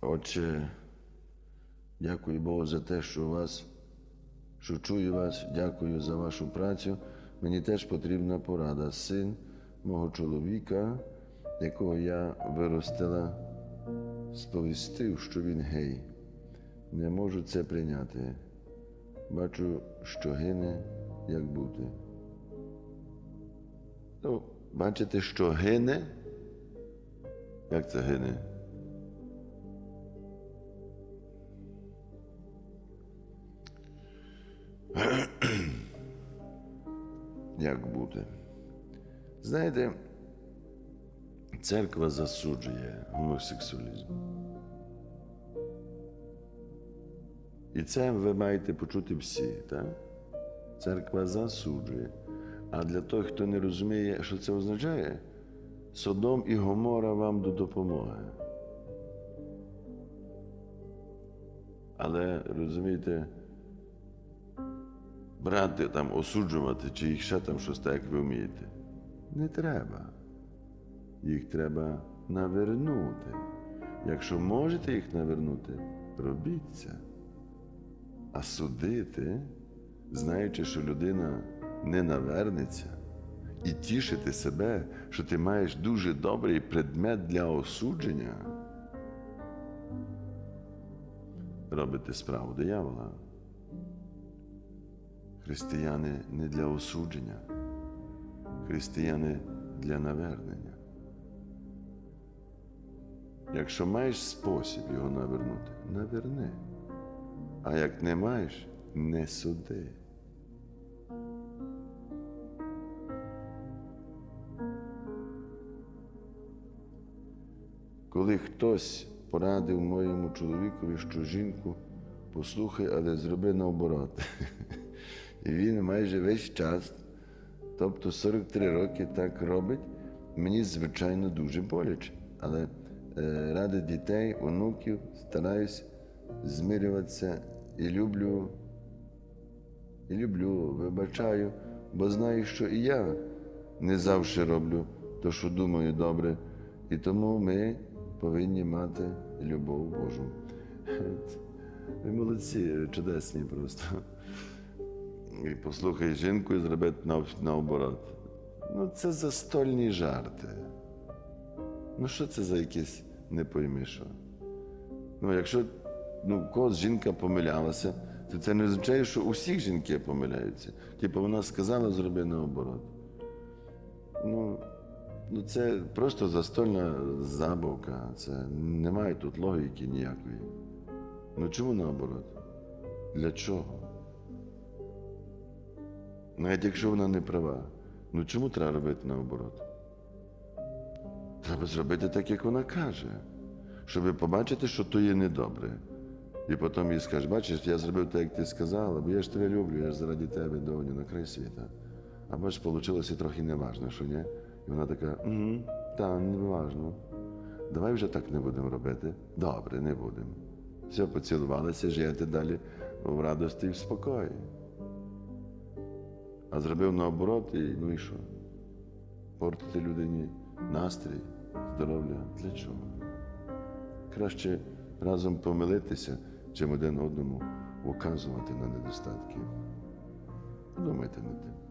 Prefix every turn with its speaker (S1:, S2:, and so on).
S1: Отче, дякую Богу за те, що вас, що чую вас, дякую за вашу працю. Мені теж потрібна порада. Син мого чоловіка, якого я виростила, сповістив, що він гей. Не можу це прийняти. Бачу, що гине, як бути. Ну, бачите, що гине? Як це гине? Як бути? Знаєте, церква засуджує гомосексуалізм. І це ви маєте почути всі, так? Церква засуджує. А для того, хто не розуміє, що це означає, Содом і Гомора вам до допомоги. Але розумієте, брати там, осуджувати, чи їх ще там щось так, як ви вмієте. Не треба. Їх треба навернути. Якщо можете їх навернути, робіть це. А судити, знаючи, що людина не навернеться, і тішити себе, що ти маєш дуже добрий предмет для осудження, робити справу диявола. Християни не для осудження, християни для навернення. Якщо маєш спосіб його навернути, наверни. А як не маєш, не суди. Коли хтось порадив моєму чоловікові, що жінку послухай, але зроби наоборот. І він майже весь час, тобто 43 роки так робить, мені, звичайно, дуже боляче. Але е, ради дітей, онуків стараюсь змирюватися і люблю, і люблю, вибачаю, бо знаю, що і я не завжди роблю те, що думаю добре. І тому ми повинні мати любов Божу. Ви молодці, чудесні просто. І послухай жінку і зроби нав- наоборот. Ну, це застольні жарти. Ну, що це за якісь не пойми що? Ну, якщо ну, когось жінка помилялася, то це не означає, що усіх жінки помиляються. Типу вона сказала, зроби наоборот. Ну, ну це просто застольна забавка. Це немає тут логіки ніякої. Ну чому наоборот? Для чого? Навіть якщо вона не права, ну чому треба робити наоборот? Треба зробити так, як вона каже, щоб побачити, що то є недобре. І потім їй скажеш, бачиш, я зробив так, як ти сказала, бо я ж тебе люблю, я ж заради тебе доню на край світа. А бачиш, вийшло трохи неважно, що ні? І вона така, угу, так, неважно. Давай вже так не будемо робити. Добре, не будемо. Все, поцілувалися, жити далі в радості і в спокої. А зробив наоборот, і ну і що? Портити людині настрій, здоров'я. Для чого? Краще разом помилитися, чим один одному указувати на недостатки. Подумайте над тим.